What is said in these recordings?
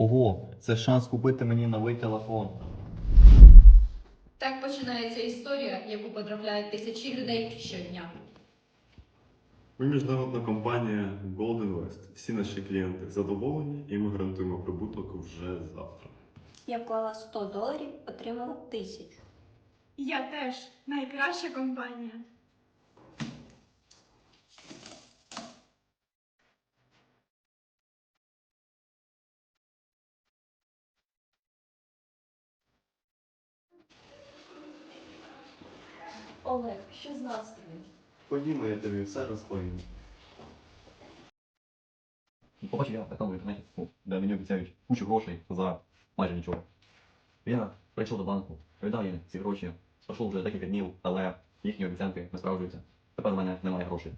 Ого, це шанс купити мені новий телефон. Так починається історія, яку потрапляють тисячі людей щодня. Ми міжнародна компанія Golden West. Всі наші клієнти задоволені і ми гарантуємо прибуток вже завтра. Я вклала 100 доларів, отримала 1000. Я теж найкраща компанія. Олег, що з настроєм? Ходімо, я тобі все розповім. Побачив я рекламу в інтернеті, ну, де мені обіцяють кучу грошей за майже нічого. Я прийшов до банку, передав їм ці гроші, пройшло вже декілька днів, але їхні обіцянки не справджуються. Тепер у мене немає грошей.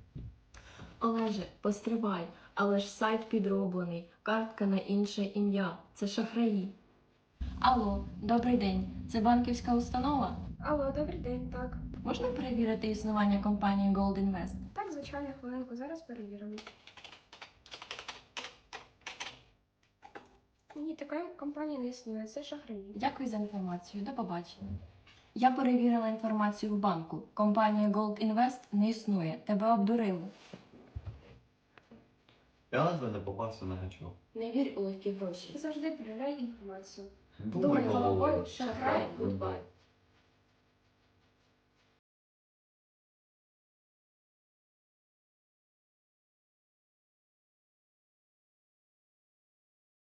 Олеже, постривай, але ж сайт підроблений, картка на інше ім'я. Це шахраї. Алло, добрий день. Це банківська установа? Алло, добрий день, так. Можна перевірити існування компанії Gold Invest? Так, звичайно, хвилинку, зараз перевіримо. Ні, такої компанії не існує, це шахраї. Дякую за інформацію. До побачення. Я перевірила інформацію в банку. Компанія Gold Invest не існує. Тебе обдурили. Я ледве не попався на гачок. Не вір у легкі гроші. Завжди перевіряй інформацію. Думай головою, шахрай, гудбай.